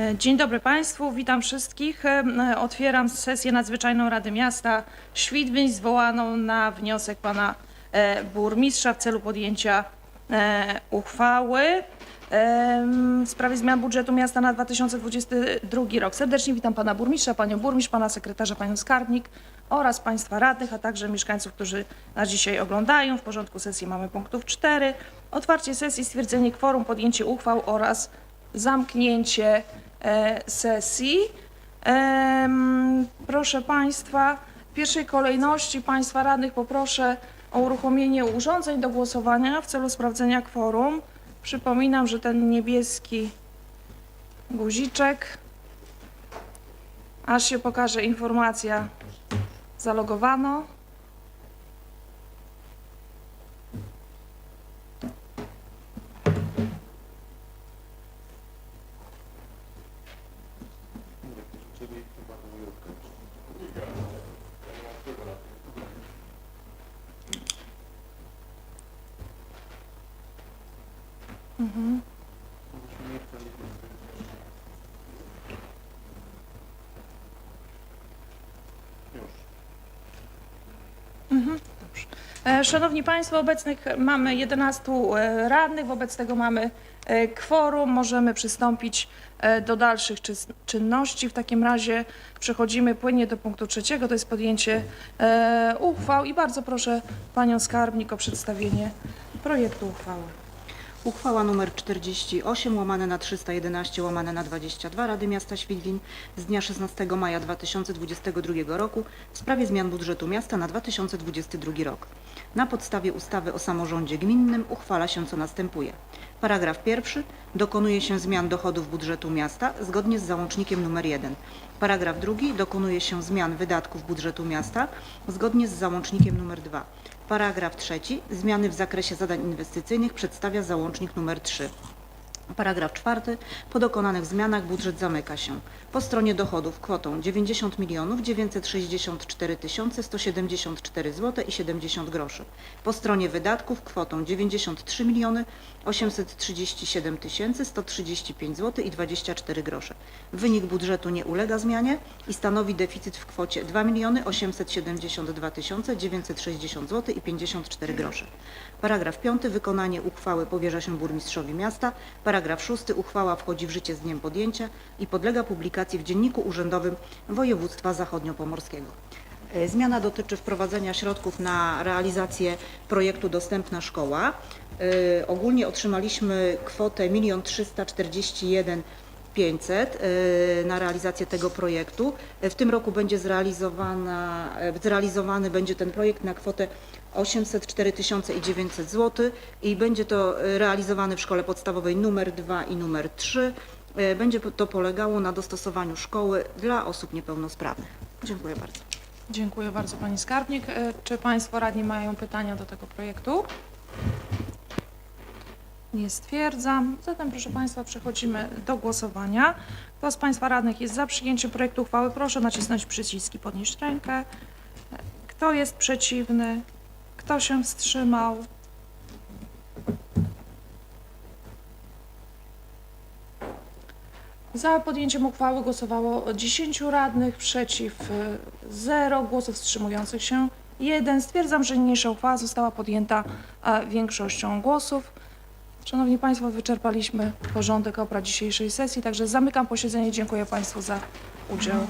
E, Dzień dobry Państwu, witam wszystkich. E, Otwieram sesję nadzwyczajną Rady Miasta Świdwin zwołaną na wniosek pana e, burmistrza w celu podjęcia uchwały w sprawie zmian budżetu miasta na 2022 rok. Serdecznie witam pana burmistrza, panią burmistrz, pana sekretarza, panią skarbnik oraz państwa radnych, a także mieszkańców, którzy nas dzisiaj oglądają. W porządku sesji mamy punktów 4. Otwarcie sesji, stwierdzenie kworum, podjęcie uchwał oraz zamknięcie sesji. Em, Proszę Państwa, w pierwszej kolejności Państwa radnych poproszę o uruchomienie urządzeń do głosowania w celu sprawdzenia kworum. Przypominam, że ten niebieski guziczek, aż się pokaże informacja zalogowano. Угу. Szanowni Państwo, obecnych mamy 11 e, radnych, wobec tego mamy e, kworum. Możemy przystąpić e, do dalszych czynności. W takim razie przechodzimy płynnie do punktu trzeciego, to jest podjęcie e, uchwał i bardzo proszę Panią Skarbnik o przedstawienie projektu uchwały. Uchwała nr 48 łamane na 311 łamane na 22 Rady Miasta Świdwin z dnia 16 maja 2022 roku w sprawie zmian budżetu miasta na 2022 rok. Na podstawie ustawy o samorządzie gminnym uchwala się co następuje. Paragraf pierwszy. Dokonuje się zmian dochodów budżetu miasta zgodnie z załącznikiem nr 1. Paragraf drugi. Dokonuje się zmian wydatków budżetu miasta zgodnie z załącznikiem nr 2. Paragraf trzeci. Zmiany w zakresie zadań inwestycyjnych przedstawia załącznik nr 3. Paragraf czwarty. Po dokonanych zmianach budżet zamyka się. Po stronie dochodów kwotą 90 milionów 964 174 zł i 70 groszy. Po stronie wydatków kwotą 93 miliony 837 135 zł i 24 grosze. Wynik budżetu nie ulega zmianie i stanowi deficyt w kwocie 2 miliony 872 960 zł i 54 grosze. Paragraf 5. Wykonanie uchwały powierza się burmistrzowi miasta. Paragraf 6. Uchwała wchodzi w życie z dniem podjęcia i podlega publikacji w Dzienniku Urzędowym Województwa Zachodniopomorskiego. E, Zmiana dotyczy wprowadzenia środków na realizację projektu Dostępna Szkoła. E, Ogólnie otrzymaliśmy kwotę 1 341 500 e, na realizację tego projektu. E, W tym roku będzie zrealizowana, e, zrealizowany będzie ten projekt na kwotę 804 900 zł i będzie to realizowane w szkole podstawowej numer 2 i numer 3. E, Będzie to polegało na dostosowaniu szkoły dla osób niepełnosprawnych. Dziękuję bardzo. Dziękuję bardzo Pani Skarbnik. Czy Państwo radni mają pytania do tego projektu? Nie stwierdzam. Zatem, proszę Państwa, przechodzimy do głosowania. Kto z Państwa radnych jest za przyjęciem projektu uchwały, proszę nacisnąć przyciski, podnieść rękę. Kto jest przeciwny? Kto się wstrzymał? Za podjęciem uchwały głosowało 10 radnych, przeciw 0, głosów wstrzymujących się 1. Stwierdzam, że niniejsza uchwała została podjęta większością głosów. Szanowni Państwo, wyczerpaliśmy porządek obrad dzisiejszej sesji, także zamykam posiedzenie. Dziękuję Państwu za udział.